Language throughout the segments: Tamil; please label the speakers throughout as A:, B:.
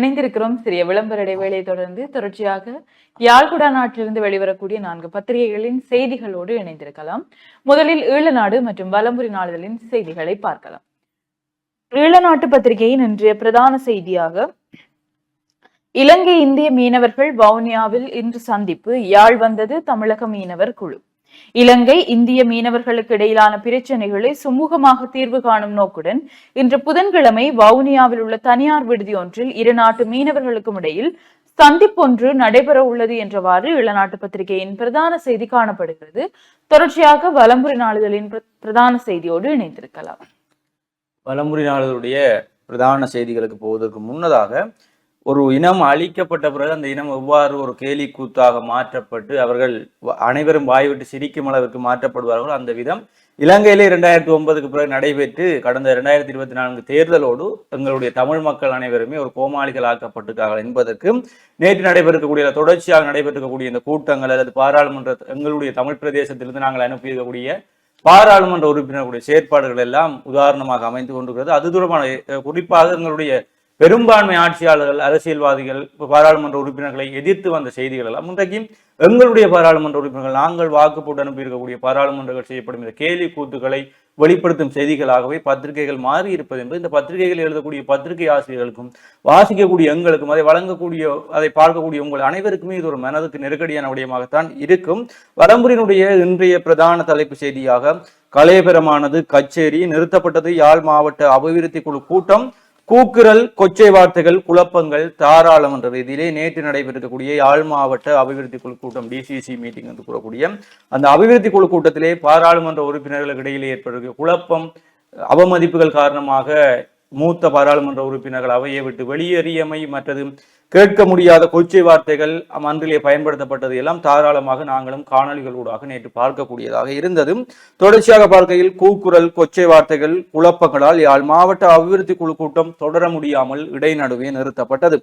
A: இணைந்திருக்கிறோம் சிறிய விளம்பர இடைவேளையை தொடர்ந்து தொடர்ச்சியாக யாழ்குடா நாட்டிலிருந்து வெளிவரக்கூடிய நான்கு பத்திரிகைகளின் செய்திகளோடு இணைந்திருக்கலாம் முதலில் ஈழநாடு மற்றும் வலம்புரி நாளிதழின் செய்திகளை பார்க்கலாம் ஈழநாட்டு பத்திரிகையின் இன்றைய பிரதான செய்தியாக இலங்கை இந்திய மீனவர்கள் வவுனியாவில் இன்று சந்திப்பு யாழ் வந்தது தமிழக மீனவர் குழு இலங்கை இந்திய மீனவர்களுக்கு இடையிலான பிரச்சனைகளை சுமூகமாக தீர்வு காணும் நோக்குடன் இன்று புதன்கிழமை வவுனியாவில் உள்ள தனியார் விடுதி ஒன்றில் இரு நாட்டு மீனவர்களுக்கும் இடையில் சந்திப்பொன்று நடைபெற உள்ளது என்றவாறு இளநாட்டு பத்திரிகையின் பிரதான செய்தி காணப்படுகிறது தொடர்ச்சியாக வலம்புரி நாளிதழின் பிரதான செய்தியோடு இணைந்திருக்கலாம்
B: வலம்புரி நாளிதழுடைய பிரதான செய்திகளுக்கு போவதற்கு முன்னதாக ஒரு இனம் அழிக்கப்பட்ட பிறகு அந்த இனம் எவ்வாறு ஒரு கேலி கூத்தாக மாற்றப்பட்டு அவர்கள் அனைவரும் வாய்விட்டு சிரிக்கும் அளவிற்கு மாற்றப்படுவார்களோ அந்த விதம் இலங்கையிலே இரண்டாயிரத்தி ஒன்பதுக்கு பிறகு நடைபெற்று கடந்த இரண்டாயிரத்தி இருபத்தி நான்கு தேர்தலோடு எங்களுடைய தமிழ் மக்கள் அனைவருமே ஒரு கோமாளிகள் ஆக்கப்பட்டிருக்கார்கள் என்பதற்கும் நேற்று நடைபெறக்கூடிய தொடர்ச்சியாக நடைபெற்றிருக்கக்கூடிய இந்த கூட்டங்கள் அல்லது பாராளுமன்ற எங்களுடைய தமிழ் பிரதேசத்திலிருந்து நாங்கள் அனுப்பியிருக்கக்கூடிய பாராளுமன்ற உறுப்பினர்களுடைய செயற்பாடுகள் எல்லாம் உதாரணமாக அமைந்து கொண்டிருக்கிறது அது தொடர்பான குறிப்பாக எங்களுடைய பெரும்பான்மை ஆட்சியாளர்கள் அரசியல்வாதிகள் பாராளுமன்ற உறுப்பினர்களை எதிர்த்து வந்த செய்திகள் எல்லாம் இன்றைக்கும் எங்களுடைய பாராளுமன்ற உறுப்பினர்கள் நாங்கள் வாக்கு போட்டு அனுப்பியிருக்கக்கூடிய பாராளுமன்றங்கள் செய்யப்படும் இந்த கேலி கூத்துக்களை வெளிப்படுத்தும் செய்திகளாகவே பத்திரிகைகள் மாறி இருப்பது என்பது இந்த பத்திரிகைகள் எழுதக்கூடிய பத்திரிகை ஆசிரியர்களுக்கும் வாசிக்கக்கூடிய எங்களுக்கும் அதை வழங்கக்கூடிய அதை பார்க்கக்கூடிய உங்கள் அனைவருக்குமே இது ஒரு மனதுக்கு நெருக்கடியான விடயமாகத்தான் இருக்கும் வரம்புரினுடைய இன்றைய பிரதான தலைப்பு செய்தியாக கலையபெறமானது கச்சேரி நிறுத்தப்பட்டது யாழ் மாவட்ட அபிவிருத்தி குழு கூட்டம் கூக்குரல் கொச்சை வார்த்தைகள் குழப்பங்கள் தாராளம் என்ற ரீதியிலே நேற்று நடைபெற்றிருக்கக்கூடிய யாழ் மாவட்ட அபிவிருத்தி குழு கூட்டம் டிசிசி மீட்டிங் என்று கூறக்கூடிய அந்த அபிவிருத்தி குழு கூட்டத்திலே பாராளுமன்ற உறுப்பினர்களுக்கு இடையிலே ஏற்படுகிற குழப்பம் அவமதிப்புகள் காரணமாக மூத்த பாராளுமன்ற உறுப்பினர்கள் அவையை விட்டு வெளியேறியமை மற்றது கேட்க முடியாத கொச்சை வார்த்தைகள் மன்றிலே பயன்படுத்தப்பட்டது எல்லாம் தாராளமாக நாங்களும் காணொலிகளூடாக நேற்று பார்க்கக்கூடியதாக இருந்ததும் தொடர்ச்சியாக பார்க்கையில் கூக்குரல் கொச்சை வார்த்தைகள் குழப்பங்களால் யாழ் மாவட்ட அபிவிருத்தி குழு கூட்டம் தொடர முடியாமல் இடைநடுவே நிறுத்தப்பட்டது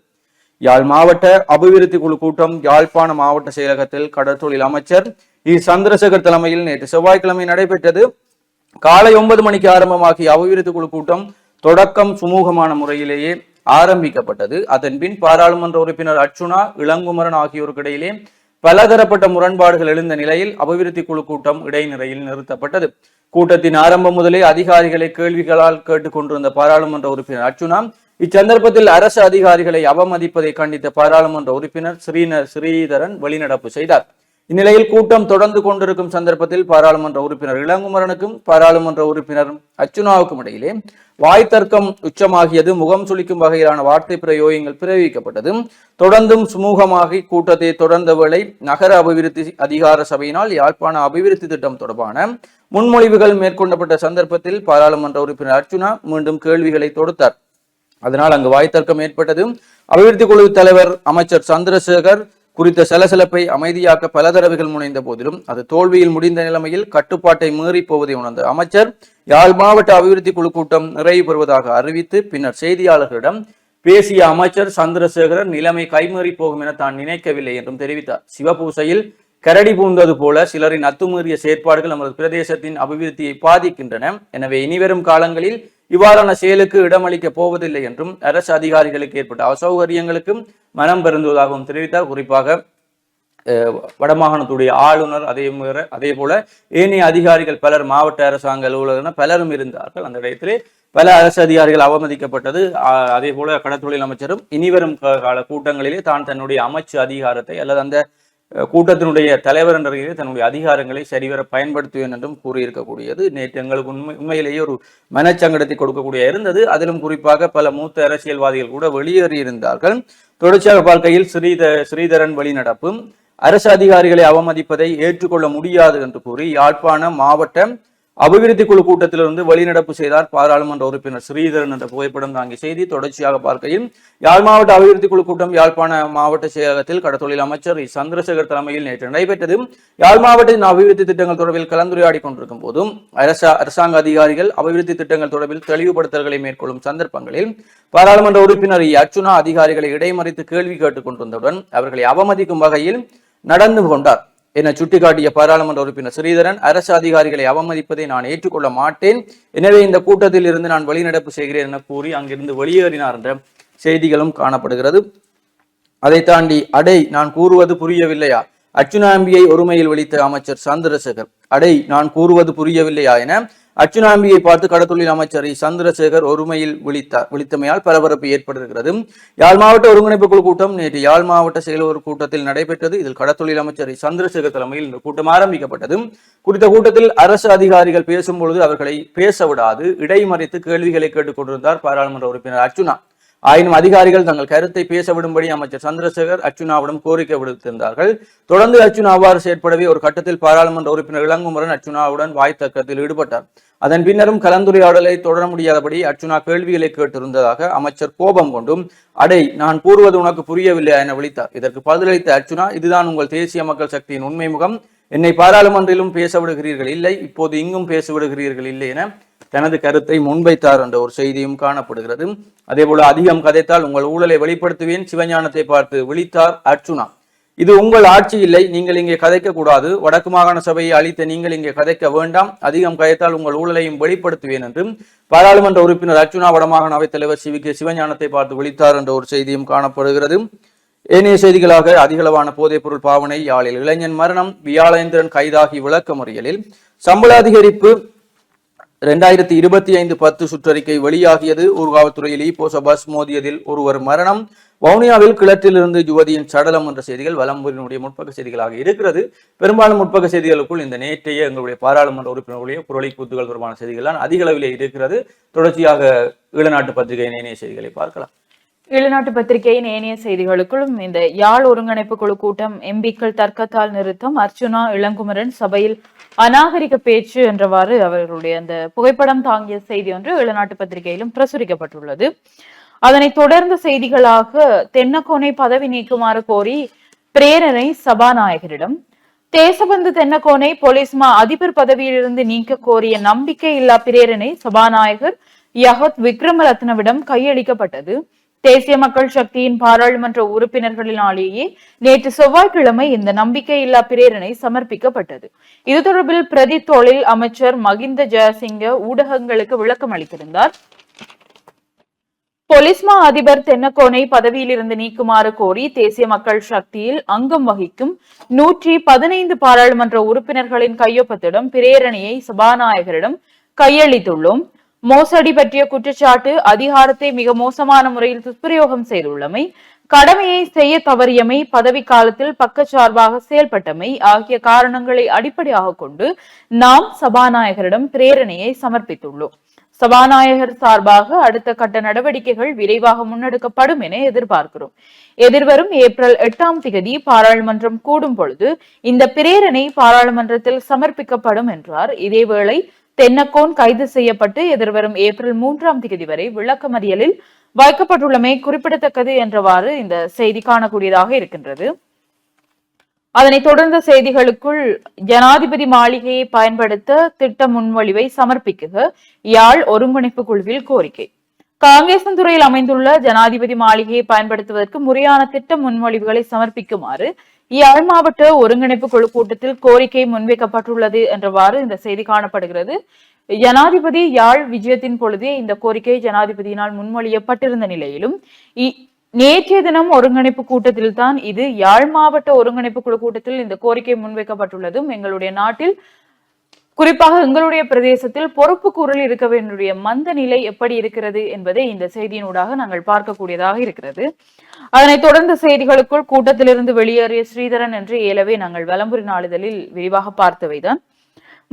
B: யாழ் மாவட்ட அபிவிருத்தி குழு கூட்டம் யாழ்ப்பாண மாவட்ட செயலகத்தில் கடற்தொழில் அமைச்சர் இ சந்திரசேகர் தலைமையில் நேற்று செவ்வாய்க்கிழமை நடைபெற்றது காலை ஒன்பது மணிக்கு ஆரம்பமாகிய அபிவிருத்தி குழு கூட்டம் தொடக்கம் சுமூகமான முறையிலேயே ஆரம்பிக்கப்பட்டது அதன்பின் பாராளுமன்ற உறுப்பினர் அர்ச்சுனா இளங்குமரன் ஆகியோருக்கிடையிலே பலதரப்பட்ட முரண்பாடுகள் எழுந்த நிலையில் அபிவிருத்தி குழு கூட்டம் இடைநிலையில் நிறுத்தப்பட்டது கூட்டத்தின் ஆரம்பம் முதலே அதிகாரிகளை கேள்விகளால் கேட்டுக்கொண்டிருந்த பாராளுமன்ற உறுப்பினர் அர்ச்சுனா இச்சந்தர்ப்பத்தில் அரசு அதிகாரிகளை அவமதிப்பதை கண்டித்த பாராளுமன்ற உறுப்பினர் ஸ்ரீனர் ஸ்ரீதரன் வெளிநடப்பு செய்தார் இந்நிலையில் கூட்டம் தொடர்ந்து கொண்டிருக்கும் சந்தர்ப்பத்தில் பாராளுமன்ற உறுப்பினர் இளங்குமரனுக்கும் பாராளுமன்ற உறுப்பினர் அர்ச்சுனாவுக்கும் இடையிலே வாய் தர்க்கம் உச்சமாகியது முகம் சுளிக்கும் வகையிலான வார்த்தை பிரயோகங்கள் பிரயோகிக்கப்பட்டது தொடர்ந்தும் சுமூகமாக கூட்டத்தை தொடர்ந்த வேளை நகர அபிவிருத்தி அதிகார சபையினால் யாழ்ப்பாண அபிவிருத்தி திட்டம் தொடர்பான முன்மொழிவுகள் மேற்கொள்ளப்பட்ட சந்தர்ப்பத்தில் பாராளுமன்ற உறுப்பினர் அர்ச்சுனா மீண்டும் கேள்விகளை தொடுத்தார் அதனால் அங்கு வாய் தர்க்கம் ஏற்பட்டது அபிவிருத்தி குழு தலைவர் அமைச்சர் சந்திரசேகர் குறித்த சலசலப்பை அமைதியாக்க பல தடவைகள் முனைந்த போதிலும் அது தோல்வியில் முடிந்த நிலைமையில் கட்டுப்பாட்டை மீறி போவதை உணர்ந்த அமைச்சர் யாழ் மாவட்ட அபிவிருத்தி குழு கூட்டம் நிறைவு பெறுவதாக அறிவித்து பின்னர் செய்தியாளர்களிடம் பேசிய அமைச்சர் சந்திரசேகரன் நிலைமை கைமீறி போகும் என தான் நினைக்கவில்லை என்றும் தெரிவித்தார் சிவபூசையில் கரடி பூந்தது போல சிலரின் அத்துமீறிய செயற்பாடுகள் நமது பிரதேசத்தின் அபிவிருத்தியை பாதிக்கின்றன எனவே இனிவரும் காலங்களில் இவ்வாறான செயலுக்கு இடமளிக்கப் போவதில்லை என்றும் அரசு அதிகாரிகளுக்கு ஏற்பட்ட அசௌகரியங்களுக்கும் மனம் பெருந்துவதாகவும் தெரிவித்தார் குறிப்பாக வடமாகாணத்துடைய ஆளுநர் அதே அதே போல ஏனைய அதிகாரிகள் பலர் மாவட்ட அரசாங்க அலுவலகன பலரும் இருந்தார்கள் அந்த இடத்திலே பல அரசு அதிகாரிகள் அவமதிக்கப்பட்டது அதே போல கடற்தொழில் அமைச்சரும் இனிவரும் கால கூட்டங்களிலே தான் தன்னுடைய அமைச்சு அதிகாரத்தை அல்லது அந்த கூட்டத்தினுடைய தலைவர் என்ற ரீதியில் தன்னுடைய அதிகாரங்களை சரிவர பயன்படுத்துவேன் என்றும் கூறியிருக்கக்கூடியது நேற்று எங்களுக்கு உண்மை உண்மையிலேயே ஒரு மனச்சங்கடத்தை கொடுக்கக்கூடிய இருந்தது அதிலும் குறிப்பாக பல மூத்த அரசியல்வாதிகள் கூட வெளியேறியிருந்தார்கள் தொடர்ச்சியாக பார்க்கையில் ஸ்ரீத ஸ்ரீதரன் வழிநடப்பும் அரசு அதிகாரிகளை அவமதிப்பதை ஏற்றுக்கொள்ள முடியாது என்று கூறி யாழ்ப்பாணம் மாவட்ட அபிவிருத்தி குழு கூட்டத்திலிருந்து வெளிநடப்பு செய்தார் பாராளுமன்ற உறுப்பினர் ஸ்ரீதரன் என்ற புகைப்படம் தாங்கி செய்தி தொடர்ச்சியாக பார்க்கையில் யாழ் மாவட்ட அபிவிருத்தி குழு கூட்டம் யாழ்ப்பாண மாவட்ட செயலகத்தில் கடத்தொழில் அமைச்சர் சந்திரசேகர் தலைமையில் நேற்று நடைபெற்றது யாழ் மாவட்டத்தின் அபிவிருத்தி திட்டங்கள் தொடர்பில் கலந்துரையாடி கொண்டிருக்கும் போதும் அரசாங்க அதிகாரிகள் அபிவிருத்தி திட்டங்கள் தொடர்பில் தெளிவுபடுத்தல்களை மேற்கொள்ளும் சந்தர்ப்பங்களில் பாராளுமன்ற உறுப்பினர் அர்ச்சுனா அதிகாரிகளை இடைமறித்து கேள்வி கேட்டுக் கொண்டிருந்தவுடன் அவர்களை அவமதிக்கும் வகையில் நடந்து கொண்டார் என சுட்டிக்காட்டிய பாராளுமன்ற உறுப்பினர் ஸ்ரீதரன் அரசு அதிகாரிகளை அவமதிப்பதை நான் ஏற்றுக்கொள்ள மாட்டேன் எனவே இந்த கூட்டத்தில் இருந்து நான் வெளிநடப்பு செய்கிறேன் என கூறி அங்கிருந்து வெளியேறினார் என்ற செய்திகளும் காணப்படுகிறது அதை தாண்டி அடை நான் கூறுவது புரியவில்லையா அச்சுனாம்பியை ஒருமையில் வெளித்த அமைச்சர் சந்திரசேகர் அடை நான் கூறுவது புரியவில்லையா என அச்சுநாம்பியை பார்த்து கடத்தொழில் அமைச்சர் சந்திரசேகர் ஒருமையில் விழித்தார் விழித்தமையால் பரபரப்பு ஏற்பட்டிருக்கிறது யாழ் மாவட்ட ஒருங்கிணைப்பு குழு கூட்டம் நேற்று யாழ் மாவட்ட செயலர் கூட்டத்தில் நடைபெற்றது இதில் கடத்தொழில் அமைச்சர் சந்திரசேகர் தலைமையில் இந்த கூட்டம் ஆரம்பிக்கப்பட்டது குறித்த கூட்டத்தில் அரசு அதிகாரிகள் பேசும்பொழுது அவர்களை பேச விடாது இடைமறைத்து கேள்விகளை கொண்டிருந்தார் பாராளுமன்ற உறுப்பினர் அர்ஜுனா ஆயினும் அதிகாரிகள் தங்கள் கருத்தை பேச விடும்படி அமைச்சர் சந்திரசேகர் அர்ச்சுனாவிடம் கோரிக்கை விடுத்திருந்தார்கள் தொடர்ந்து அர்ச்சுனா அவ்வாறு செயற்படவே ஒரு கட்டத்தில் பாராளுமன்ற உறுப்பினர் இளங்குமரன் அர்ச்சுனாவுடன் வாய் தக்கத்தில் ஈடுபட்டார் அதன் பின்னரும் கலந்துரையாடலை தொடர முடியாதபடி அர்ச்சுனா கேள்விகளை கேட்டிருந்ததாக அமைச்சர் கோபம் கொண்டும் அடை நான் கூறுவது உனக்கு புரியவில்லை என விழித்தார் இதற்கு பதிலளித்த அர்ச்சுனா இதுதான் உங்கள் தேசிய மக்கள் சக்தியின் உண்மை முகம் என்னை பாராளுமன்றிலும் பேச விடுகிறீர்கள் இல்லை இப்போது இங்கும் பேச விடுகிறீர்கள் இல்லை என தனது கருத்தை முன்வைத்தார் என்ற ஒரு செய்தியும் காணப்படுகிறது அதேபோல அதிகம் கதைத்தால் உங்கள் ஊழலை வெளிப்படுத்துவேன் சிவஞானத்தை பார்த்து விழித்தார் அர்ச்சுனா இது உங்கள் ஆட்சி இல்லை நீங்கள் இங்கே கதைக்க கூடாது வடக்கு மாகாண சபையை அளித்த நீங்கள் இங்கே கதைக்க வேண்டாம் அதிகம் கதைத்தால் உங்கள் ஊழலையும் வெளிப்படுத்துவேன் என்றும் பாராளுமன்ற உறுப்பினர் அர்ச்சுனா வடமாகாண அவைத்தலைவர் தலைவர் சிவிக்கு கே சிவஞானத்தை பார்த்து விழித்தார் என்ற ஒரு செய்தியும் காணப்படுகிறது ஏனைய செய்திகளாக அதிகளவான போதைப்பொருள் பாவனை யாழில் இளைஞன் மரணம் வியாழேந்திரன் கைதாகி விளக்க முறையலில் சம்பள அதிகரிப்பு ரெண்டாயிரத்தி இருபத்தி ஐந்து பத்து சுற்றறிக்கை வெளியாகியது ஊர்காவல்துறையில் ஈபோச பஸ் மோதியதில் ஒருவர் மரணம் வவுனியாவில் இருந்து யுவதியின் சடலம் என்ற செய்திகள் வலம்பூரினுடைய முற்பக்க செய்திகளாக இருக்கிறது பெரும்பாலும் முற்பக்க செய்திகளுக்குள் இந்த நேற்றைய எங்களுடைய பாராளுமன்ற உறுப்பினர்களுடைய குரலை கூத்துகள் தொடர்பான செய்திகள் தான் அதிக அளவிலே இருக்கிறது தொடர்ச்சியாக ஈழநாட்டு பத்திரிகையின் இணைய செய்திகளை பார்க்கலாம்
C: ஈழநாட்டு பத்திரிகையின் ஏனைய செய்திகளுக்குள்ளும் இந்த யாழ் ஒருங்கிணைப்பு குழு கூட்டம் எம்பிக்கள் தர்க்கத்தால் நிறுத்தம் அர்ச்சுனா இளங்குமரன் சபையில் அநாகரிக பேச்சு என்றவாறு அவர்களுடைய அந்த புகைப்படம் தாங்கிய செய்தி ஒன்று வெளிநாட்டு பத்திரிகையிலும் பிரசுரிக்கப்பட்டுள்ளது அதனைத் தொடர்ந்த செய்திகளாக தென்னக்கோனை பதவி நீக்குமாறு கோரி பிரேரணை சபாநாயகரிடம் தேசபந்து தென்னக்கோனை மா அதிபர் பதவியிலிருந்து நீக்க கோரிய நம்பிக்கை இல்லா பிரேரணை சபாநாயகர் யகத் விக்ரமரத்னவிடம் கையளிக்கப்பட்டது தேசிய மக்கள் சக்தியின் பாராளுமன்ற உறுப்பினர்களினாலேயே நேற்று செவ்வாய்க்கிழமை இந்த நம்பிக்கையில்லா பிரேரணை சமர்ப்பிக்கப்பட்டது இது தொடர்பில் பிரதி தொழில் அமைச்சர் மகிந்த ஜெயசிங்க ஊடகங்களுக்கு விளக்கம் அளித்திருந்தார் பொலிஸ்மா அதிபர் தென்னக்கோனை பதவியிலிருந்து நீக்குமாறு கோரி தேசிய மக்கள் சக்தியில் அங்கம் வகிக்கும் நூற்றி பதினைந்து பாராளுமன்ற உறுப்பினர்களின் கையொப்பத்திடம் பிரேரணையை சபாநாயகரிடம் கையளித்துள்ளோம் மோசடி பற்றிய குற்றச்சாட்டு அதிகாரத்தை மிக மோசமான முறையில் துஷ்பிரயோகம் செய்துள்ளமை கடமையை செய்ய தவறியமை பதவி காலத்தில் பக்கச்சார்பாக செயல்பட்டமை ஆகிய காரணங்களை அடிப்படையாக கொண்டு நாம் சபாநாயகரிடம் பிரேரணையை சமர்ப்பித்துள்ளோம் சபாநாயகர் சார்பாக அடுத்த கட்ட நடவடிக்கைகள் விரைவாக முன்னெடுக்கப்படும் என எதிர்பார்க்கிறோம் எதிர்வரும் ஏப்ரல் எட்டாம் திகதி பாராளுமன்றம் கூடும் பொழுது இந்த பிரேரணை பாராளுமன்றத்தில் சமர்ப்பிக்கப்படும் என்றார் இதேவேளை தென்னக்கோன் கைது செய்யப்பட்டு எதிர்வரும் ஏப்ரல் மூன்றாம் தேதி வரை விளக்கமறியலில் வைக்கப்பட்டுள்ளமை குறிப்பிடத்தக்கது என்றவாறு இந்த செய்தி காணக்கூடியதாக இருக்கின்றது அதனைத் தொடர்ந்த செய்திகளுக்குள் ஜனாதிபதி மாளிகையை பயன்படுத்த திட்ட முன்மொழிவை சமர்ப்பிக்குக யாழ் ஒருங்கிணைப்பு குழுவில் கோரிக்கை துறையில் அமைந்துள்ள ஜனாதிபதி மாளிகையை பயன்படுத்துவதற்கு முறையான திட்ட முன்மொழிவுகளை சமர்ப்பிக்குமாறு யாழ் மாவட்ட ஒருங்கிணைப்பு குழு கூட்டத்தில் கோரிக்கை முன்வைக்கப்பட்டுள்ளது என்றவாறு இந்த செய்தி காணப்படுகிறது ஜனாதிபதி யாழ் விஜயத்தின் பொழுதே இந்த கோரிக்கை ஜனாதிபதியினால் முன்மொழியப்பட்டிருந்த நிலையிலும் நேற்றைய தினம் ஒருங்கிணைப்பு கூட்டத்தில் தான் இது யாழ் மாவட்ட ஒருங்கிணைப்பு குழு கூட்டத்தில் இந்த கோரிக்கை முன்வைக்கப்பட்டுள்ளதும் எங்களுடைய நாட்டில் குறிப்பாக எங்களுடைய பிரதேசத்தில் பொறுப்பு கூறல் இருக்க வேண்டிய மந்த நிலை எப்படி இருக்கிறது என்பதை இந்த செய்தியினூடாக நாங்கள் பார்க்கக்கூடியதாக இருக்கிறது அதனைத் தொடர்ந்து செய்திகளுக்குள் கூட்டத்திலிருந்து வெளியேறிய ஸ்ரீதரன் என்று ஏலவே நாங்கள் வலம்புரி நாளிதழில் விரிவாக பார்த்தவைதான்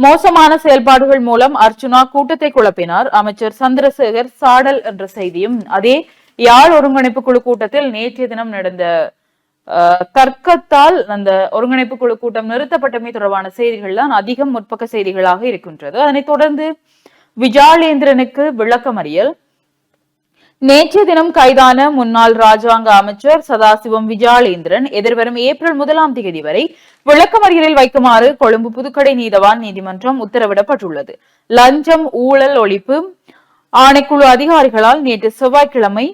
C: மோசமான செயல்பாடுகள் மூலம் அர்ச்சுனா கூட்டத்தை குழப்பினார் அமைச்சர் சந்திரசேகர் சாடல் என்ற செய்தியும் அதே யாழ் ஒருங்கிணைப்பு குழு கூட்டத்தில் நேற்றைய தினம் நடந்த தர்க்கத்தால் அந்த ஒருங்கிணைப்பு குழு கூட்டம் நிறுத்தப்பட்டமை தொடர்பான செய்திகள் தான் அதிகம் முற்பக்க செய்திகளாக இருக்கின்றது அதனைத் தொடர்ந்து விஜாலேந்திரனுக்கு அறியல் நேற்றைய தினம் கைதான முன்னாள் ராஜாங்க அமைச்சர் சதாசிவம் விஜாலேந்திரன் எதிர்வரும் ஏப்ரல் முதலாம் தேதி வரை விளக்கமறியலில் வைக்குமாறு கொழும்பு புதுக்கடை நீதவான் நீதிமன்றம் உத்தரவிடப்பட்டுள்ளது லஞ்சம் ஊழல் ஒழிப்பு ஆணைக்குழு அதிகாரிகளால் நேற்று செவ்வாய்க்கிழமை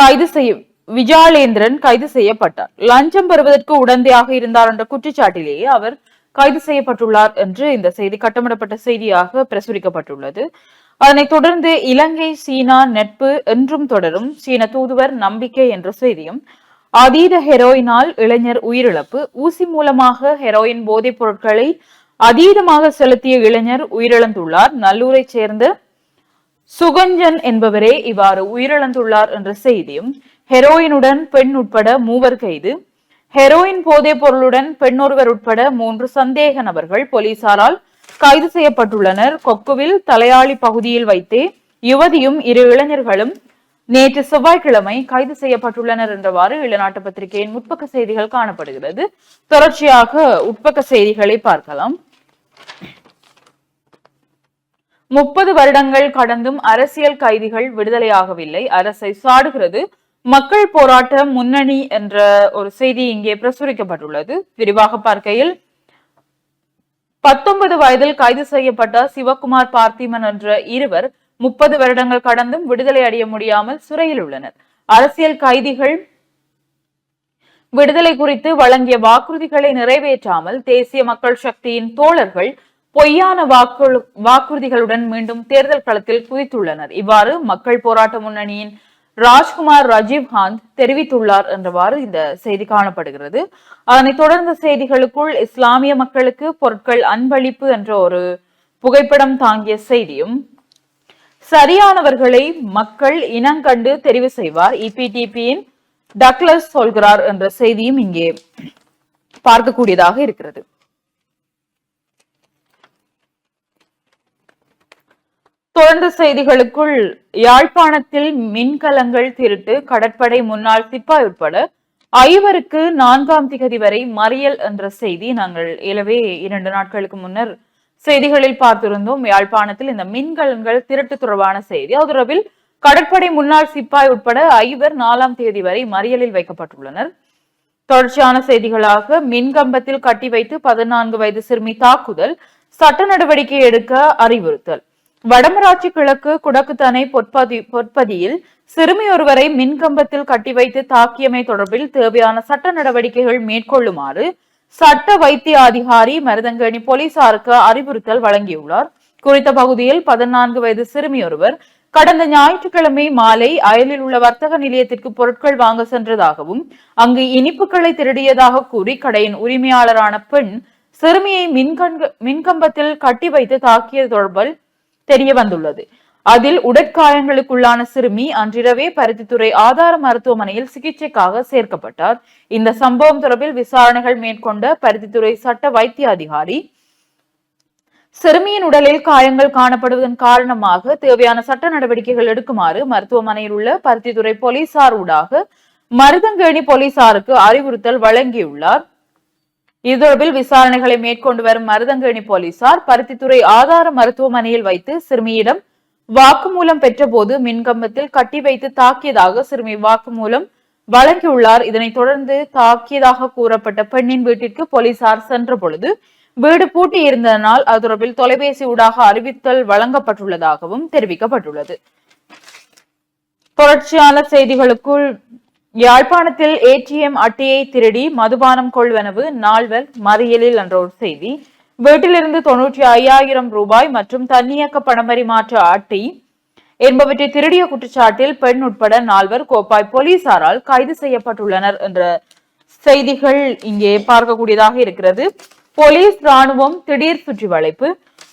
C: கைது செய்யும் விஜயாலேந்திரன் கைது செய்யப்பட்டார் லஞ்சம் பெறுவதற்கு உடந்தையாக இருந்தார் என்ற குற்றச்சாட்டிலேயே அவர் கைது செய்யப்பட்டுள்ளார் என்று இந்த செய்தி கட்டமிடப்பட்ட செய்தியாக பிரசுரிக்கப்பட்டுள்ளது அதனை தொடர்ந்து இலங்கை சீனா நட்பு என்றும் தொடரும் சீன தூதுவர் நம்பிக்கை என்ற செய்தியும் அதீத ஹெரோயினால் இளைஞர் உயிரிழப்பு ஊசி மூலமாக ஹெரோயின் போதைப் பொருட்களை அதீதமாக செலுத்திய இளைஞர் உயிரிழந்துள்ளார் நல்லூரை சேர்ந்த சுகஞ்சன் என்பவரே இவ்வாறு உயிரிழந்துள்ளார் என்ற செய்தியும் ஹெரோயினுடன் பெண் உட்பட மூவர் கைது ஹெரோயின் போதை பொருளுடன் பெண்ணொருவர் உட்பட மூன்று சந்தேக நபர்கள் போலீசாரால் கைது செய்யப்பட்டுள்ளனர் கொக்குவில் தலையாளி பகுதியில் வைத்தே யுவதியும் இரு இளைஞர்களும் நேற்று செவ்வாய்க்கிழமை கைது செய்யப்பட்டுள்ளனர் என்றவாறு இளநாட்டு பத்திரிகையின் முற்பக்க செய்திகள் காணப்படுகிறது தொடர்ச்சியாக உட்பக்க செய்திகளை பார்க்கலாம் முப்பது வருடங்கள் கடந்தும் அரசியல் கைதிகள் விடுதலையாகவில்லை அரசை சாடுகிறது மக்கள் போராட்ட முன்னணி என்ற ஒரு செய்தி இங்கே பிரசுரிக்கப்பட்டுள்ளது விரிவாக பார்க்கையில் பத்தொன்பது வயதில் கைது செய்யப்பட்ட சிவகுமார் பார்த்திமன் என்ற இருவர் முப்பது வருடங்கள் கடந்தும் விடுதலை அடைய முடியாமல் சிறையில் உள்ளனர் அரசியல் கைதிகள் விடுதலை குறித்து வழங்கிய வாக்குறுதிகளை நிறைவேற்றாமல் தேசிய மக்கள் சக்தியின் தோழர்கள் பொய்யான வாக்கு வாக்குறுதிகளுடன் மீண்டும் தேர்தல் களத்தில் குதித்துள்ளனர் இவ்வாறு மக்கள் போராட்ட முன்னணியின் ராஜ்குமார் ரஜீவ்காந்த் தெரிவித்துள்ளார் என்றவாறு இந்த செய்தி காணப்படுகிறது அதனைத் தொடர்ந்த செய்திகளுக்குள் இஸ்லாமிய மக்களுக்கு பொருட்கள் அன்பளிப்பு என்ற ஒரு புகைப்படம் தாங்கிய செய்தியும் சரியானவர்களை மக்கள் இனங்கண்டு தெரிவு செய்வார் இபிடிபியின் டக்லஸ் சொல்கிறார் என்ற செய்தியும் இங்கே பார்க்கக்கூடியதாக இருக்கிறது தொடர்ந்த செய்திகளுக்குள் யாழ்ப்பாணத்தில் மின்கலங்கள் திருட்டு கடற்படை முன்னாள் சிப்பாய் உட்பட ஐவருக்கு நான்காம் திகதி வரை மறியல் என்ற செய்தி நாங்கள் இலவே இரண்டு நாட்களுக்கு முன்னர் செய்திகளில் பார்த்திருந்தோம் யாழ்ப்பாணத்தில் இந்த மின்கலன்கள் திருட்டு தொடர்பான செய்தி அதுரவில் கடற்படை முன்னாள் சிப்பாய் உட்பட ஐவர் நாலாம் தேதி வரை மறியலில் வைக்கப்பட்டுள்ளனர் தொடர்ச்சியான செய்திகளாக மின்கம்பத்தில் கட்டி வைத்து பதினான்கு வயது சிறுமி தாக்குதல் சட்ட நடவடிக்கை எடுக்க அறிவுறுத்தல் வடமராட்சி கிழக்கு குடக்குத்தனை பொற்பதி பொற்பதியில் சிறுமி ஒருவரை மின்கம்பத்தில் கட்டி வைத்து தாக்கியமை தொடர்பில் தேவையான சட்ட நடவடிக்கைகள் மேற்கொள்ளுமாறு சட்ட வைத்திய அதிகாரி மருதங்கேணி போலீசாருக்கு அறிவுறுத்தல் வழங்கியுள்ளார் குறித்த பகுதியில் பதினான்கு வயது சிறுமி ஒருவர் கடந்த ஞாயிற்றுக்கிழமை மாலை அயலில் உள்ள வர்த்தக நிலையத்திற்கு பொருட்கள் வாங்க சென்றதாகவும் அங்கு இனிப்புகளை திருடியதாக கூறி கடையின் உரிமையாளரான பெண் சிறுமியை மின்கண்க மின்கம்பத்தில் கட்டி வைத்து தாக்கியது தொடர்பில் தெரிய வந்துள்ளது அதில் உடற்காயங்களுக்குள்ளான சிறுமி அன்றிரவே பருத்தித்துறை ஆதார மருத்துவமனையில் சிகிச்சைக்காக சேர்க்கப்பட்டார் இந்த சம்பவம் தொடர்பில் விசாரணைகள் மேற்கொண்ட பருத்தித்துறை சட்ட வைத்திய அதிகாரி சிறுமியின் உடலில் காயங்கள் காணப்படுவதன் காரணமாக தேவையான சட்ட நடவடிக்கைகள் எடுக்குமாறு மருத்துவமனையில் உள்ள பருத்தித்துறை போலீசார் ஊடாக மருதங்கேணி போலீசாருக்கு அறிவுறுத்தல் வழங்கியுள்ளார் இது விசாரணைகளை மேற்கொண்டு வரும் மருதங்கேணி போலீசார் பருத்தித்துறை ஆதார மருத்துவமனையில் வைத்து சிறுமியிடம் வாக்குமூலம் பெற்றபோது மின்கம்பத்தில் கட்டி வைத்து தாக்கியதாக சிறுமி வாக்குமூலம் வழங்கியுள்ளார் இதனைத் தொடர்ந்து தாக்கியதாக கூறப்பட்ட பெண்ணின் வீட்டிற்கு போலீசார் சென்ற பொழுது வீடு பூட்டி இருந்ததனால் அது தொடர்பில் தொலைபேசி ஊடாக அறிவித்தல் வழங்கப்பட்டுள்ளதாகவும் தெரிவிக்கப்பட்டுள்ளது தொடர்ச்சியான செய்திகளுக்குள் யாழ்ப்பாணத்தில் ஏடிஎம் அட்டையை திருடி மதுபானம் கொள்வனவு நால்வர் மறியலில் என்ற ஒரு செய்தி வீட்டிலிருந்து தொன்னூற்றி ஐயாயிரம் ரூபாய் மற்றும் தன்னியக்க பணமரிமாற்ற அட்டை என்பவற்றை திருடிய குற்றச்சாட்டில் பெண் உட்பட நால்வர் கோப்பாய் போலீசாரால் கைது செய்யப்பட்டுள்ளனர் என்ற செய்திகள் இங்கே பார்க்கக்கூடியதாக இருக்கிறது போலீஸ் ராணுவம் திடீர் சுற்றி வளைப்பு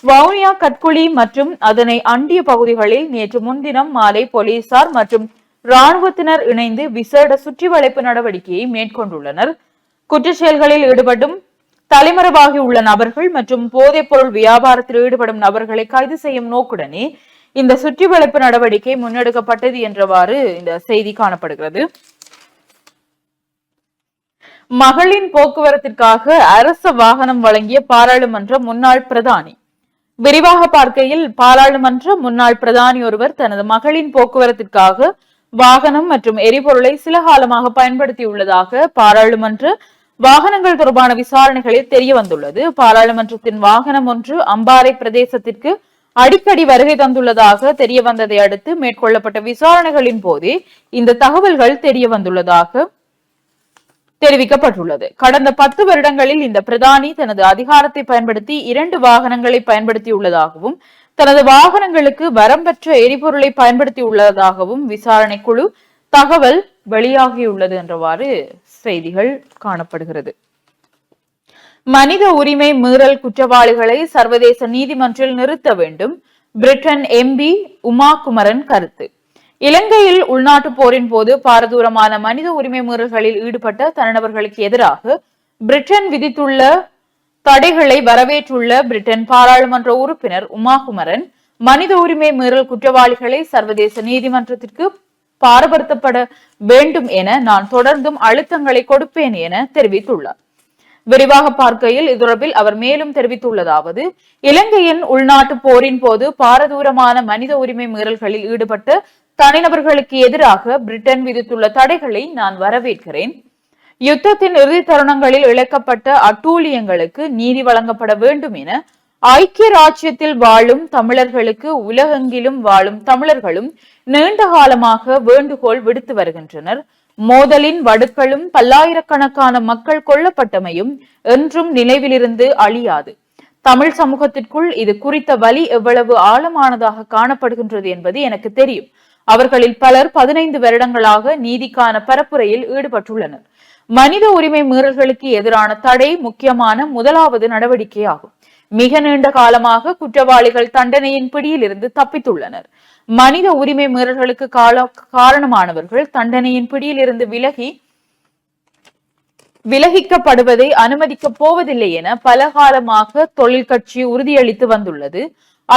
C: வவுனியா கட்குழி மற்றும் அதனை அண்டிய பகுதிகளில் நேற்று முன்தினம் மாலை போலீசார் மற்றும் ராணுவத்தினர் இணைந்து விசேட சுற்றி வளைப்பு நடவடிக்கையை மேற்கொண்டுள்ளனர் குற்ற செயல்களில் ஈடுபடும் தலைமறைவாகி உள்ள நபர்கள் மற்றும் போதைப் பொருள் வியாபாரத்தில் ஈடுபடும் நபர்களை கைது செய்யும் நோக்குடனே இந்த சுற்றி வளைப்பு நடவடிக்கை முன்னெடுக்கப்பட்டது என்றவாறு இந்த செய்தி காணப்படுகிறது மகளின் போக்குவரத்திற்காக அரச வாகனம் வழங்கிய பாராளுமன்ற முன்னாள் பிரதானி விரிவாக பார்க்கையில் பாராளுமன்ற முன்னாள் பிரதானி ஒருவர் தனது மகளின் போக்குவரத்திற்காக வாகனம் மற்றும் எரிபொருளை சில காலமாக பயன்படுத்தியுள்ளதாக பாராளுமன்ற வாகனங்கள் தொடர்பான விசாரணைகளில் தெரிய வந்துள்ளது பாராளுமன்றத்தின் வாகனம் ஒன்று அம்பாறை பிரதேசத்திற்கு அடிக்கடி வருகை தந்துள்ளதாக தெரிய வந்ததை அடுத்து மேற்கொள்ளப்பட்ட விசாரணைகளின் போதே இந்த தகவல்கள் தெரிய வந்துள்ளதாக தெரிவிக்கப்பட்டுள்ளது கடந்த பத்து வருடங்களில் இந்த பிரதானி தனது அதிகாரத்தை பயன்படுத்தி இரண்டு வாகனங்களை பயன்படுத்தியுள்ளதாகவும் தனது வாகனங்களுக்கு வரம்பற்ற எரிபொருளை பயன்படுத்தி உள்ளதாகவும் விசாரணை குழு தகவல் வெளியாகியுள்ளது என்றவாறு செய்திகள் காணப்படுகிறது மனித உரிமை மீறல் குற்றவாளிகளை சர்வதேச நீதிமன்றில் நிறுத்த வேண்டும் பிரிட்டன் எம்பி உமா குமரன் கருத்து இலங்கையில் உள்நாட்டு போரின் போது பாரதூரமான மனித உரிமை மீறல்களில் ஈடுபட்ட தனிநபர்களுக்கு எதிராக பிரிட்டன் விதித்துள்ள தடைகளை வரவேற்றுள்ள பிரிட்டன் பாராளுமன்ற உறுப்பினர் உமாகுமரன் மனித உரிமை மீறல் குற்றவாளிகளை சர்வதேச நீதிமன்றத்திற்கு பாரபடுத்தப்பட வேண்டும் என நான் தொடர்ந்தும் அழுத்தங்களை கொடுப்பேன் என தெரிவித்துள்ளார் விரிவாக பார்க்கையில் இது தொடர்பில் அவர் மேலும் தெரிவித்துள்ளதாவது இலங்கையின் உள்நாட்டு போரின் போது பாரதூரமான மனித உரிமை மீறல்களில் ஈடுபட்டு தனிநபர்களுக்கு எதிராக பிரிட்டன் விதித்துள்ள தடைகளை நான் வரவேற்கிறேன் யுத்தத்தின் இறுதி தருணங்களில் இழக்கப்பட்ட அட்டூழியங்களுக்கு நீதி வழங்கப்பட வேண்டும் என ஐக்கிய ராஜ்யத்தில் வாழும் தமிழர்களுக்கு உலகெங்கிலும் வாழும் தமிழர்களும் நீண்ட காலமாக வேண்டுகோள் விடுத்து வருகின்றனர் மோதலின் வடுக்களும் பல்லாயிரக்கணக்கான மக்கள் கொல்லப்பட்டமையும் என்றும் நினைவிலிருந்து அழியாது தமிழ் சமூகத்திற்குள் இது குறித்த வலி எவ்வளவு ஆழமானதாக காணப்படுகின்றது என்பது எனக்கு தெரியும் அவர்களில் பலர் பதினைந்து வருடங்களாக நீதிக்கான பரப்புரையில் ஈடுபட்டுள்ளனர் மனித உரிமை மீறல்களுக்கு எதிரான தடை முக்கியமான முதலாவது நடவடிக்கையாகும் மிக நீண்ட காலமாக குற்றவாளிகள் தண்டனையின் பிடியிலிருந்து தப்பித்துள்ளனர் மனித உரிமை மீறல்களுக்கு கால காரணமானவர்கள் தண்டனையின் பிடியிலிருந்து விலகி விலகிக்கப்படுவதை அனுமதிக்கப் போவதில்லை என பல காலமாக தொழிற்கட்சி உறுதியளித்து வந்துள்ளது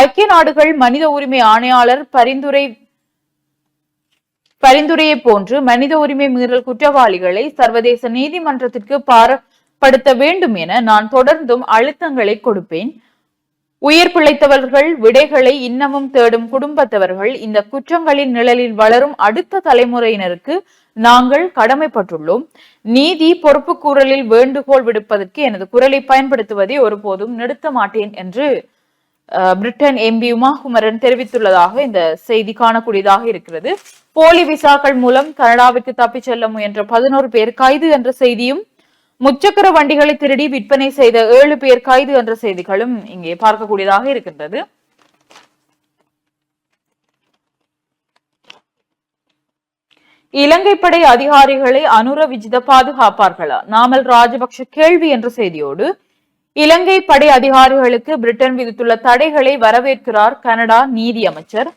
C: ஐக்கிய நாடுகள் மனித உரிமை ஆணையாளர் பரிந்துரை பரிந்துரையை போன்று மனித உரிமை மீறல் குற்றவாளிகளை சர்வதேச நீதிமன்றத்திற்கு பாரப்படுத்த வேண்டும் என நான் தொடர்ந்தும் அழுத்தங்களை கொடுப்பேன் உயிர் பிழைத்தவர்கள் விடைகளை இன்னமும் தேடும் குடும்பத்தவர்கள் இந்த குற்றங்களின் நிழலில் வளரும் அடுத்த தலைமுறையினருக்கு நாங்கள் கடமைப்பட்டுள்ளோம் நீதி பொறுப்பு கூறலில் வேண்டுகோள் விடுப்பதற்கு எனது குரலை பயன்படுத்துவதை ஒருபோதும் நிறுத்த மாட்டேன் என்று பிரிட்டன் எம்பி உமா குமரன் தெரிவித்துள்ளதாக இந்த செய்தி காணக்கூடியதாக இருக்கிறது போலி விசாக்கள் மூலம் கனடாவிற்கு தப்பிச் செல்ல முயன்ற பதினோரு பேர் கைது என்ற செய்தியும் முச்சக்கர வண்டிகளை திருடி விற்பனை செய்த ஏழு பேர் கைது என்ற செய்திகளும் இங்கே பார்க்கக்கூடியதாக இருக்கின்றது இலங்கை படை அதிகாரிகளை அனுர விஜித பாதுகாப்பார்களா நாமல் ராஜபக்ஷ கேள்வி என்ற செய்தியோடு இலங்கை படை அதிகாரிகளுக்கு பிரிட்டன் விதித்துள்ள தடைகளை வரவேற்கிறார் கனடா நீதி அமைச்சர்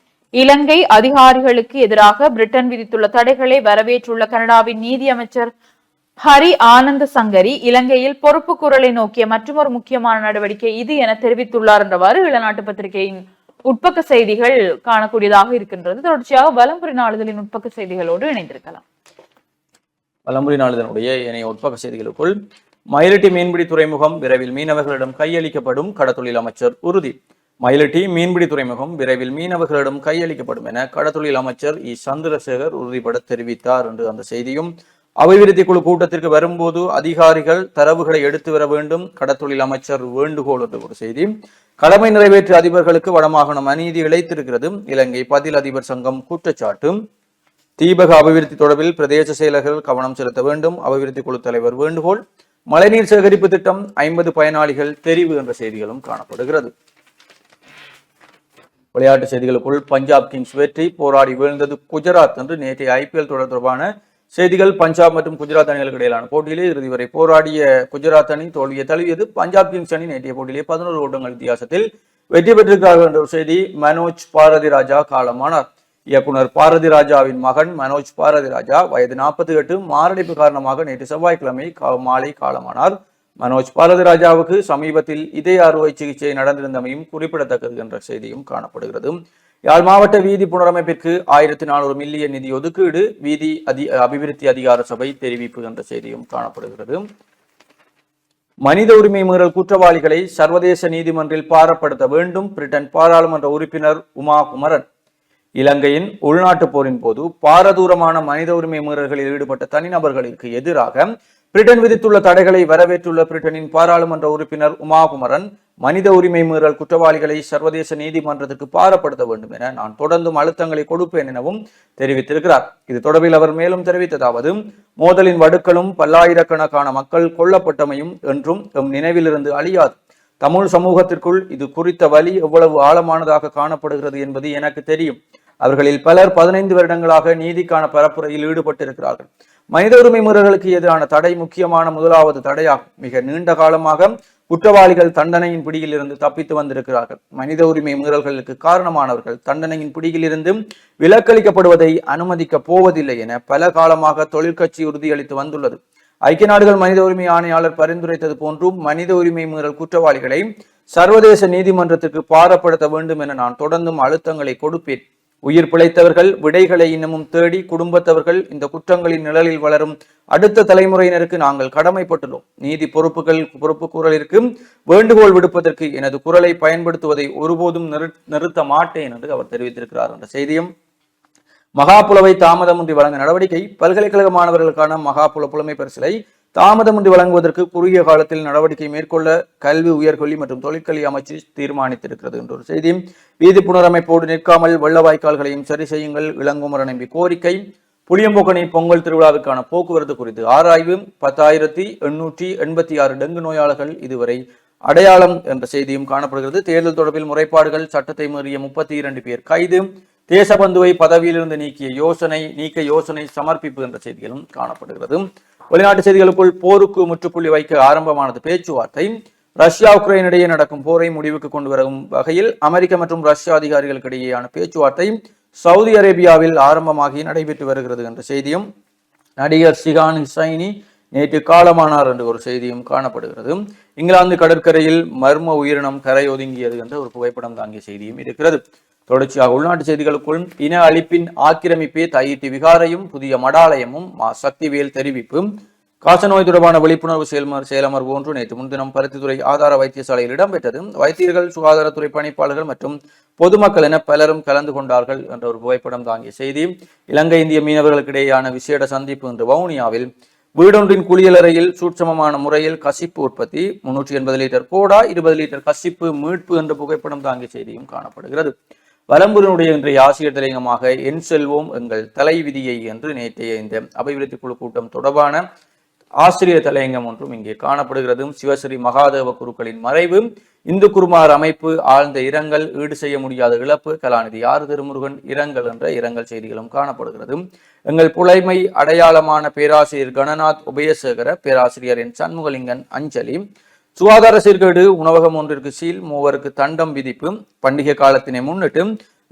C: இலங்கை அதிகாரிகளுக்கு எதிராக பிரிட்டன் விதித்துள்ள தடைகளை வரவேற்றுள்ள கனடாவின் நீதி அமைச்சர் ஹரி ஆனந்த சங்கரி இலங்கையில் பொறுப்பு குரலை நோக்கிய மற்றொரு முக்கியமான நடவடிக்கை இது என தெரிவித்துள்ளார் என்றவாறு இளநாட்டு பத்திரிகையின் உட்பக்க செய்திகள் காணக்கூடியதாக இருக்கின்றது தொடர்ச்சியாக வலம்புரி நாளிதழின் உட்பக்க செய்திகளோடு இணைந்திருக்கலாம்
B: வலம்புரி நாளிதனுடைய இணைய உட்பக்க செய்திகளுக்குள் மயிலட்டி மீன்பிடி துறைமுகம் விரைவில் மீனவர்களிடம் கையளிக்கப்படும் கடத்தொழில் அமைச்சர் உறுதி மயிலட்டி மீன்பிடி துறைமுகம் விரைவில் மீனவர்களிடம் கையளிக்கப்படும் என கடத்தொழில் அமைச்சர் இ சந்திரசேகர் உறுதிபட தெரிவித்தார் என்று அந்த செய்தியும் அபிவிருத்தி குழு கூட்டத்திற்கு வரும்போது அதிகாரிகள் தரவுகளை எடுத்து வர வேண்டும் கடத்தொழில் அமைச்சர் வேண்டுகோள் என்று ஒரு செய்தி கடமை நிறைவேற்றிய அதிபர்களுக்கு வடமாகாணம் அநீதி இழைத்திருக்கிறது இலங்கை பதில் அதிபர் சங்கம் குற்றச்சாட்டு தீபக அபிவிருத்தி தொடர்பில் பிரதேச செயலர்கள் கவனம் செலுத்த வேண்டும் அபிவிருத்தி குழு தலைவர் வேண்டுகோள் மழைநீர் சேகரிப்பு திட்டம் ஐம்பது பயனாளிகள் தெரிவு என்ற செய்திகளும் காணப்படுகிறது விளையாட்டு செய்திகளுக்குள் பஞ்சாப் கிங்ஸ் வெற்றி போராடி வீழ்ந்தது குஜராத் என்று நேற்றைய ஐபிஎல் தொடர் தொடர்பான செய்திகள் பஞ்சாப் மற்றும் குஜராத் அணிகளுக்கு இடையிலான போட்டியிலே இறுதி வரை போராடிய குஜராத் அணி தோல்வியை தழுவியது பஞ்சாப் கிங்ஸ் அணி நேற்றைய போட்டியிலே பதினோரு ஓட்டங்கள் வித்தியாசத்தில் வெற்றி பெற்றிருக்கிறார்கள் என்ற செய்தி மனோஜ் பாரதி ராஜா காலமானார் இயக்குனர் பாரதி ராஜாவின் மகன் மனோஜ் பாரதி ராஜா வயது நாற்பத்தி எட்டு மாரடைப்பு காரணமாக நேற்று செவ்வாய்க்கிழமை மாலை காலமானார் மனோஜ் பாரதி ராஜாவுக்கு சமீபத்தில் இதய அறுவை சிகிச்சை நடந்திருந்தமையும் குறிப்பிடத்தக்கது என்ற செய்தியும் காணப்படுகிறது யாழ் மாவட்ட வீதி புனரமைப்பிற்கு ஆயிரத்தி நானூறு மில்லியன் நிதி ஒதுக்கீடு வீதி அதி அபிவிருத்தி அதிகார சபை தெரிவிப்பு என்ற செய்தியும் காணப்படுகிறது மனித உரிமை மீறல் குற்றவாளிகளை சர்வதேச நீதிமன்றில் பாரப்படுத்த வேண்டும் பிரிட்டன் பாராளுமன்ற உறுப்பினர் உமா குமரன் இலங்கையின் உள்நாட்டு போரின் போது பாரதூரமான மனித உரிமை மீறல்களில் ஈடுபட்ட தனிநபர்களுக்கு எதிராக பிரிட்டன் விதித்துள்ள தடைகளை வரவேற்றுள்ள பிரிட்டனின் பாராளுமன்ற உறுப்பினர் உமாகுமரன் மனித உரிமை மீறல் குற்றவாளிகளை சர்வதேச நீதிமன்றத்துக்கு பாரப்படுத்த வேண்டும் என நான் தொடர்ந்தும் அழுத்தங்களை கொடுப்பேன் எனவும் தெரிவித்திருக்கிறார் இது தொடர்பில் அவர் மேலும் தெரிவித்ததாவது மோதலின் வடுக்களும் பல்லாயிரக்கணக்கான மக்கள் கொல்லப்பட்டமையும் என்றும் எம் நினைவிலிருந்து அழியாது தமிழ் சமூகத்திற்குள் இது குறித்த வலி எவ்வளவு ஆழமானதாக காணப்படுகிறது என்பது எனக்கு தெரியும் அவர்களில் பலர் பதினைந்து வருடங்களாக நீதிக்கான பரப்புரையில் ஈடுபட்டிருக்கிறார்கள் மனித உரிமை முறைகளுக்கு எதிரான தடை முக்கியமான முதலாவது தடையாகும் மிக நீண்ட காலமாக குற்றவாளிகள் தண்டனையின் பிடியில் இருந்து தப்பித்து வந்திருக்கிறார்கள் மனித உரிமை மீறல்களுக்கு காரணமானவர்கள் தண்டனையின் பிடியில் இருந்து விலக்களிக்கப்படுவதை அனுமதிக்க போவதில்லை என பல காலமாக தொழிற்கட்சி உறுதியளித்து வந்துள்ளது ஐக்கிய நாடுகள் மனித உரிமை ஆணையாளர் பரிந்துரைத்தது போன்றும் மனித உரிமை மீறல் குற்றவாளிகளை சர்வதேச நீதிமன்றத்திற்கு பாரப்படுத்த வேண்டும் என நான் தொடர்ந்தும் அழுத்தங்களை கொடுப்பேன் உயிர் பிழைத்தவர்கள் விடைகளை இன்னமும் தேடி குடும்பத்தவர்கள் இந்த குற்றங்களின் நிழலில் வளரும் அடுத்த தலைமுறையினருக்கு நாங்கள் கடமைப்பட்டுள்ளோம் நீதி பொறுப்புகள் பொறுப்பு குரலிற்கு வேண்டுகோள் விடுப்பதற்கு எனது குரலை பயன்படுத்துவதை ஒருபோதும் நிறுத்த மாட்டேன் என்று அவர் தெரிவித்திருக்கிறார் என்ற செய்தியும் மகாபுலவை தாமதமின்றி வழங்க நடவடிக்கை பல்கலைக்கழக மாணவர்களுக்கான மகாபுல புலமை பரிசிலை தாமதமின்றி வழங்குவதற்கு குறுகிய காலத்தில் நடவடிக்கை மேற்கொள்ள கல்வி உயர்கல்வி மற்றும் தொழிற்கல்வி அமைச்சு தீர்மானித்திருக்கிறது என்ற ஒரு செய்தியும் வீதி புனரமைப்போடு நிற்காமல் வெள்ளவாய்க்கால்களையும் சரி செய்யுங்கள் இளங்குமர நம்பி கோரிக்கை புளியம்பொக்கணி பொங்கல் திருவிழாவுக்கான போக்குவரத்து குறித்து ஆராய்வு பத்தாயிரத்தி எண்ணூற்றி எண்பத்தி ஆறு டெங்கு நோயாளர்கள் இதுவரை அடையாளம் என்ற செய்தியும் காணப்படுகிறது தேர்தல் தொடர்பில் முறைப்பாடுகள் சட்டத்தை மீறிய முப்பத்தி இரண்டு பேர் கைது தேசபந்துவை பதவியிலிருந்து நீக்கிய யோசனை நீக்க யோசனை சமர்ப்பிப்பு என்ற செய்திகளும் காணப்படுகிறது வெளிநாட்டு செய்திகளுக்குள் போருக்கு முற்றுப்புள்ளி வைக்க ஆரம்பமானது பேச்சுவார்த்தை ரஷ்யா உக்ரைன் இடையே நடக்கும் போரை முடிவுக்கு கொண்டு வரும் வகையில் அமெரிக்க மற்றும் ரஷ்யா அதிகாரிகளுக்கு இடையேயான பேச்சுவார்த்தை சவுதி அரேபியாவில் ஆரம்பமாகி நடைபெற்று வருகிறது என்ற செய்தியும் நடிகர் சிகான் சைனி நேற்று காலமானார் என்ற ஒரு செய்தியும் காணப்படுகிறது இங்கிலாந்து கடற்கரையில் மர்ம உயிரினம் கரை ஒதுங்கியது என்ற ஒரு புகைப்படம் தாங்கிய செய்தியும் இருக்கிறது தொடர்ச்சியாக உள்நாட்டு செய்திகளுக்குள் இன அழிப்பின் ஆக்கிரமிப்பே தையிட்டு விகாரையும் புதிய மடாலயமும் சக்திவேல் தெரிவிப்பும் காசநோய் தொடர்பான விழிப்புணர்வு செயல்மர் செயலமர் ஒன்று நேற்று முன்தினம் பருத்தித்துறை ஆதார வைத்தியசாலையில் இடம்பெற்றது வைத்தியர்கள் சுகாதாரத்துறை பணிப்பாளர்கள் மற்றும் பொதுமக்கள் என பலரும் கலந்து கொண்டார்கள் என்ற ஒரு புகைப்படம் தாங்கிய செய்தி இலங்கை இந்திய மீனவர்களுக்கிடையேயான விசேட சந்திப்பு இன்று வவுனியாவில் வீடொன்றின் குளியலறையில் சூட்சமமான முறையில் கசிப்பு உற்பத்தி முன்னூற்றி எண்பது லிட்டர் கோடா இருபது லிட்டர் கசிப்பு மீட்பு என்ற புகைப்படம் தாங்கிய செய்தியும் காணப்படுகிறது வலம்புரனுடைய இன்றைய ஆசிரியர் தலையங்கமாக என் செல்வோம் எங்கள் தலை விதியை என்று நேற்றைய இந்த அபிவிருத்தி குழு கூட்டம் தொடர்பான ஆசிரியர் தலையங்கம் ஒன்றும் இங்கே காணப்படுகிறதும் சிவஸ்ரீ மகாதேவ குருக்களின் மறைவு இந்து குருமார் அமைப்பு ஆழ்ந்த இரங்கல் ஈடு செய்ய முடியாத இழப்பு கலாநிதி ஆறு திருமுருகன் இரங்கல் என்ற இரங்கல் செய்திகளும் காணப்படுகிறதும் எங்கள் புலைமை அடையாளமான பேராசிரியர் கணநாத் உபயசேகர பேராசிரியர் என் சண்முகலிங்கன் அஞ்சலி சுகாதார சீர்கேடு உணவகம் ஒன்றிற்கு சீல் மூவருக்கு தண்டம் விதிப்பு பண்டிகை காலத்தினை முன்னிட்டு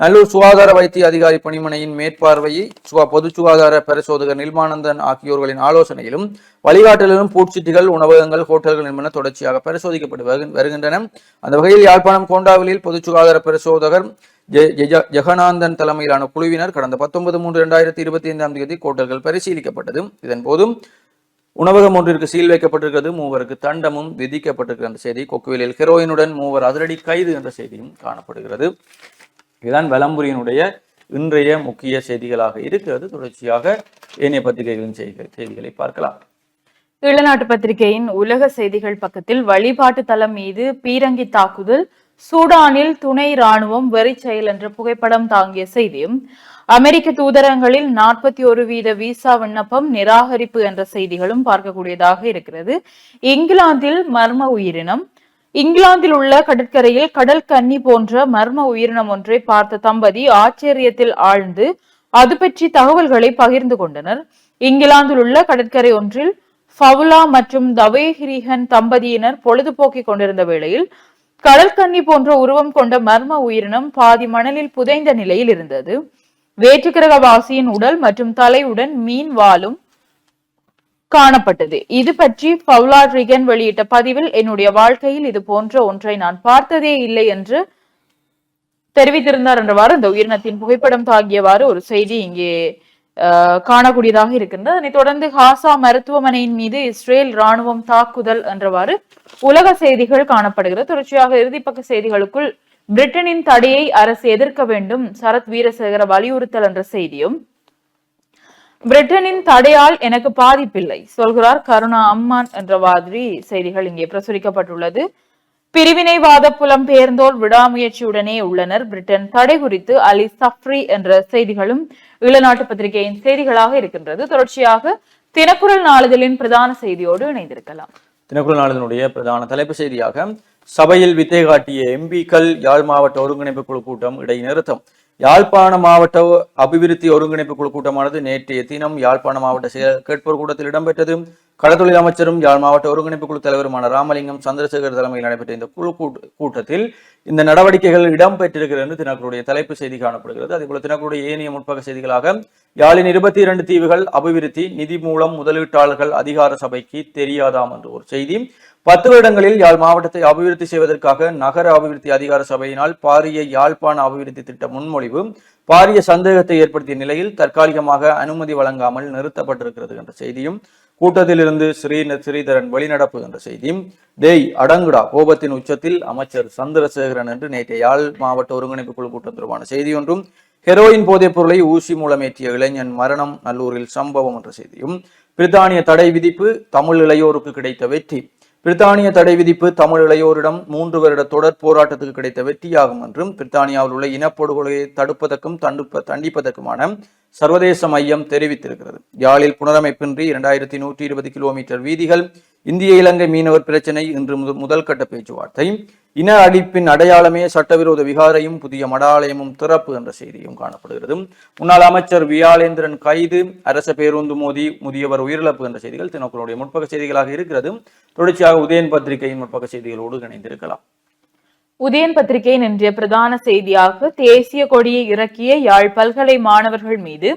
B: நல்லூர் சுகாதார வைத்திய அதிகாரி பணிமனையின் மேற்பார்வையை சுகா பொது சுகாதார பரிசோதகர் நிர்மானந்தன் ஆகியோர்களின் ஆலோசனையிலும் வழிகாட்டலிலும் பூச்சிட்டிகள் உணவகங்கள் ஹோட்டல்கள் என்பன தொடர்ச்சியாக பரிசோதிக்கப்பட்டு வருகின்றன அந்த வகையில் யாழ்ப்பாணம் கோண்டாவிலில் பொது சுகாதார பரிசோதகர் ஜெகநாந்தன் தலைமையிலான குழுவினர் கடந்த பத்தொன்பது மூன்று இரண்டாயிரத்தி இருபத்தி ஐந்தாம் தேதி கோட்டல்கள் பரிசீலிக்கப்பட்டது போதும் உணவகம் ஒன்றிற்கு சீல் வைக்கப்பட்டிருக்கிறது மூவருக்கு தண்டமும் விதிக்கப்பட்டிருக்கிற அந்த செய்தி கொக்குவிலில் ஹெரோயினுடன் மூவர் அதிரடி கைது என்ற செய்தியும் காணப்படுகிறது இதுதான் வலம்புரியனுடைய இன்றைய முக்கிய செய்திகளாக இருக்கிறது தொடர்ச்சியாக ஏனைய பத்திரிகைகளின் செய்திகளை பார்க்கலாம்
C: இளநாட்டு பத்திரிகையின் உலக செய்திகள் பக்கத்தில் வழிபாட்டு தளம் மீது பீரங்கி தாக்குதல் சூடானில் துணை ராணுவம் வெறி செயல் என்ற புகைப்படம் தாங்கிய செய்தியும் அமெரிக்க தூதரகங்களில் நாற்பத்தி ஒரு வீத விசா விண்ணப்பம் நிராகரிப்பு என்ற செய்திகளும் பார்க்கக்கூடியதாக இருக்கிறது இங்கிலாந்தில் மர்ம உயிரினம் இங்கிலாந்தில் உள்ள கடற்கரையில் கடல் கன்னி போன்ற மர்ம உயிரினம் ஒன்றை பார்த்த தம்பதி ஆச்சரியத்தில் ஆழ்ந்து அது பற்றி தகவல்களை பகிர்ந்து கொண்டனர் இங்கிலாந்தில் உள்ள கடற்கரை ஒன்றில் ஃபவுலா மற்றும் தவேஹிரிகன் தம்பதியினர் பொழுதுபோக்கிக் கொண்டிருந்த வேளையில் கடற்கன்னி போன்ற உருவம் கொண்ட மர்ம உயிரினம் பாதி மணலில் புதைந்த நிலையில் இருந்தது வாசியின் உடல் மற்றும் தலையுடன் மீன் வாழும் காணப்பட்டது இது பற்றி பவுலா ரிகன் வெளியிட்ட பதிவில் என்னுடைய வாழ்க்கையில் இது போன்ற ஒன்றை நான் பார்த்ததே இல்லை என்று தெரிவித்திருந்தார் என்றவாறு இந்த உயிரினத்தின் புகைப்படம் தாங்கியவாறு ஒரு செய்தி இங்கே காணக்கூடியதாக இருக்கின்றது அதனைத் தொடர்ந்து ஹாசா மருத்துவமனையின் மீது இஸ்ரேல் ராணுவம் தாக்குதல் என்றவாறு உலக செய்திகள் காணப்படுகிறது தொடர்ச்சியாக இறுதிப்பக்க செய்திகளுக்குள் பிரிட்டனின் தடையை அரசு எதிர்க்க வேண்டும் சரத் வீரசேகர வலியுறுத்தல் என்ற செய்தியும் பிரிட்டனின் தடையால் எனக்கு பாதிப்பில்லை சொல்கிறார் கருணா அம்மான் என்ற மாதிரி செய்திகள் இங்கே பிரசுரிக்கப்பட்டுள்ளது பிரிவினைவாத புலம் பெயர்ந்தோர் விடாமுயற்சியுடனே உள்ளனர் பிரிட்டன் தடை குறித்து அலி சஃப்ரி என்ற செய்திகளும் இளநாட்டு பத்திரிகையின் செய்திகளாக இருக்கின்றது தொடர்ச்சியாக தினக்குரல் நாளிதழின் பிரதான செய்தியோடு இணைந்திருக்கலாம்
B: தினக்குரல் நாளிதழுடைய பிரதான தலைப்பு செய்தியாக சபையில் வித்தை காட்டிய எம்பிக்கள் யாழ் மாவட்ட ஒருங்கிணைப்பு குழு கூட்டம் இடைநிறுத்தம் யாழ்ப்பாண மாவட்ட அபிவிருத்தி ஒருங்கிணைப்பு குழு கூட்டமானது நேற்றைய தினம் யாழ்ப்பாண மாவட்ட செயல் கேட்போர் கூட்டத்தில் இடம்பெற்றது கடத்தொழில் அமைச்சரும் யாழ் மாவட்ட ஒருங்கிணைப்பு குழு தலைவருமான ராமலிங்கம் சந்திரசேகர் தலைமையில் நடைபெற்ற இந்த குழு கூட்டத்தில் இந்த நடவடிக்கைகள் இடம்பெற்றிருக்கிறது என்று தினக்குடைய தலைப்பு செய்தி காணப்படுகிறது அதே போல தினக்குடைய ஏனைய முற்பக செய்திகளாக யாழின் இருபத்தி இரண்டு தீவுகள் அபிவிருத்தி நிதி மூலம் முதலீட்டாளர்கள் அதிகார சபைக்கு தெரியாதாம் என்று ஒரு செய்தி பத்து வருடங்களில் யாழ் மாவட்டத்தை அபிவிருத்தி செய்வதற்காக நகர அபிவிருத்தி அதிகார சபையினால் பாரிய யாழ்ப்பாண அபிவிருத்தி திட்ட முன்மொழிவு பாரிய சந்தேகத்தை ஏற்படுத்திய நிலையில் தற்காலிகமாக அனுமதி வழங்காமல் நிறுத்தப்பட்டிருக்கிறது என்ற செய்தியும் கூட்டத்திலிருந்து ஸ்ரீ ஸ்ரீதரன் வெளிநடப்பு என்ற செய்தியும் டெய் அடங்குடா கோபத்தின் உச்சத்தில் அமைச்சர் சந்திரசேகரன் என்று நேற்றைய யாழ் மாவட்ட ஒருங்கிணைப்பு குழு கூட்டம் தொடர்பான செய்தி ஒன்றும் ஹெரோயின் போதைப் பொருளை ஊசி மூலம் ஏற்றிய இளைஞன் மரணம் நல்லூரில் சம்பவம் என்ற செய்தியும் பிரித்தானிய தடை விதிப்பு தமிழ் இளையோருக்கு கிடைத்த வெற்றி பிரித்தானிய தடை விதிப்பு தமிழ் இளையோரிடம் மூன்று வருட தொடர் போராட்டத்துக்கு கிடைத்த வெற்றியாகும் என்றும் பிரித்தானியாவில் உள்ள இனப்படுகொலையை தடுப்பதற்கும் தண்டுப்ப தண்டிப்பதற்குமான சர்வதேச மையம் தெரிவித்திருக்கிறது யாழில் புனரமைப்பின்றி இரண்டாயிரத்தி நூற்றி இருபது கிலோமீட்டர் வீதிகள் இந்திய இலங்கை மீனவர் பிரச்சினை இன்று முதல் கட்ட பேச்சுவார்த்தை இன அடிப்பின் அடையாளமே சட்டவிரோத விகாரையும் புதிய மடாலயமும் திறப்பு என்ற செய்தியும் காணப்படுகிறது முன்னாள் அமைச்சர் வியாளேந்திரன் கைது அரச பேருந்து மோதி முதியவர் உயிரிழப்பு என்ற செய்திகள் தினக்குளுடைய முற்பக செய்திகளாக இருக்கிறது தொடர்ச்சியாக உதயன் பத்திரிகையின் முற்பக செய்திகளோடு இணைந்திருக்கலாம்
C: உதயன் பத்திரிகையின் இன்றைய பிரதான செய்தியாக தேசிய கொடியை இறக்கிய யாழ் பல்கலை மாணவர்கள் மீது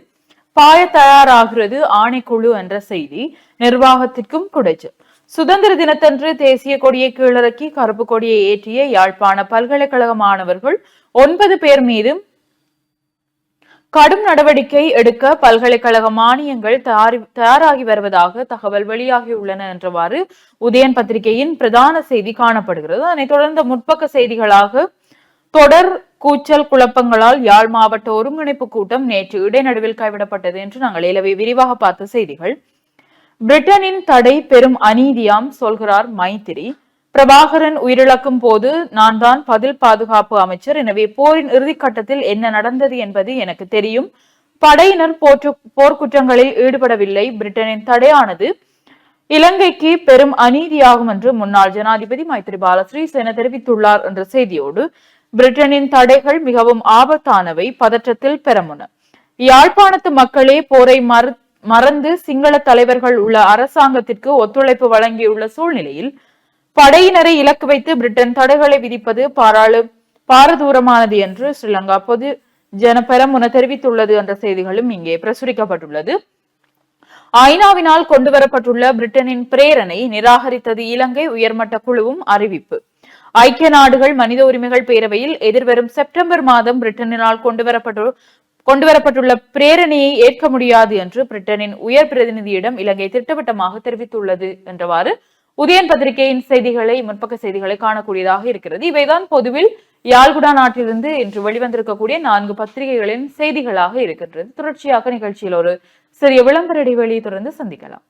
C: பாய தயாராகிறது ஆணைக்குழு என்ற செய்தி நிர்வாகத்திற்கும் குடைச்சல் சுதந்திர தினத்தன்று தேசிய கொடியை கீழிறக்கி கருப்பு கொடியை ஏற்றிய யாழ்ப்பாண பல்கலைக்கழக மாணவர்கள் ஒன்பது பேர் மீதும் கடும் நடவடிக்கை எடுக்க பல்கலைக்கழக மானியங்கள் தயாராகி வருவதாக தகவல் வெளியாகியுள்ளன என்றவாறு உதயன் பத்திரிகையின் பிரதான செய்தி காணப்படுகிறது அதனைத் தொடர்ந்த முற்பக்க செய்திகளாக தொடர் கூச்சல் குழப்பங்களால் யாழ் மாவட்ட ஒருங்கிணைப்பு கூட்டம் நேற்று இடைநடுவில் கைவிடப்பட்டது என்று நாங்கள் இலவை விரிவாக பார்த்த செய்திகள் பிரிட்டனின் தடை பெரும் அநீதியாம் சொல்கிறார் மைத்திரி பிரபாகரன் உயிரிழக்கும் போது நான் தான் பதில் பாதுகாப்பு அமைச்சர் எனவே போரின் இறுதிக்கட்டத்தில் என்ன நடந்தது என்பது எனக்கு தெரியும் படையினர் போற்று போர்க்குற்றங்களில் ஈடுபடவில்லை பிரிட்டனின் தடையானது இலங்கைக்கு பெரும் அநீதியாகும் என்று முன்னாள் ஜனாதிபதி மைத்ரி மைத்திரிபால ஸ்ரீசேன தெரிவித்துள்ளார் என்ற செய்தியோடு பிரிட்டனின் தடைகள் மிகவும் ஆபத்தானவை பதற்றத்தில் பெறமுன யாழ்ப்பாணத்து மக்களே போரை மறு மறந்து சிங்கள தலைவர்கள் உள்ள அரசாங்கத்திற்கு ஒத்துழைப்பு வழங்கியுள்ள சூழ்நிலையில் படையினரை இலக்கு வைத்து பிரிட்டன் தடைகளை விதிப்பது பாராளு பாரதூரமானது என்று ஸ்ரீலங்கா பொது ஜனபெரமுன தெரிவித்துள்ளது என்ற செய்திகளும் இங்கே பிரசுரிக்கப்பட்டுள்ளது ஐநாவினால் கொண்டுவரப்பட்டுள்ள பிரிட்டனின் பிரேரணை நிராகரித்தது இலங்கை உயர்மட்ட குழுவும் அறிவிப்பு ஐக்கிய நாடுகள் மனித உரிமைகள் பேரவையில் எதிர்வரும் செப்டம்பர் மாதம் பிரிட்டனினால் கொண்டுவரப்பட்டு கொண்டுவரப்பட்டுள்ள பிரேரணையை ஏற்க முடியாது என்று பிரிட்டனின் உயர் பிரதிநிதியிடம் இலங்கை திட்டவட்டமாக தெரிவித்துள்ளது என்றவாறு உதயன் பத்திரிகையின் செய்திகளை முற்பக்க செய்திகளை காணக்கூடியதாக இருக்கிறது இவைதான் பொதுவில் யாழ்குடா நாட்டிலிருந்து இன்று வெளிவந்திருக்கக்கூடிய நான்கு பத்திரிகைகளின் செய்திகளாக இருக்கின்றது தொடர்ச்சியாக நிகழ்ச்சியில் ஒரு சிறிய விளம்பர இடைவெளியை தொடர்ந்து சந்திக்கலாம்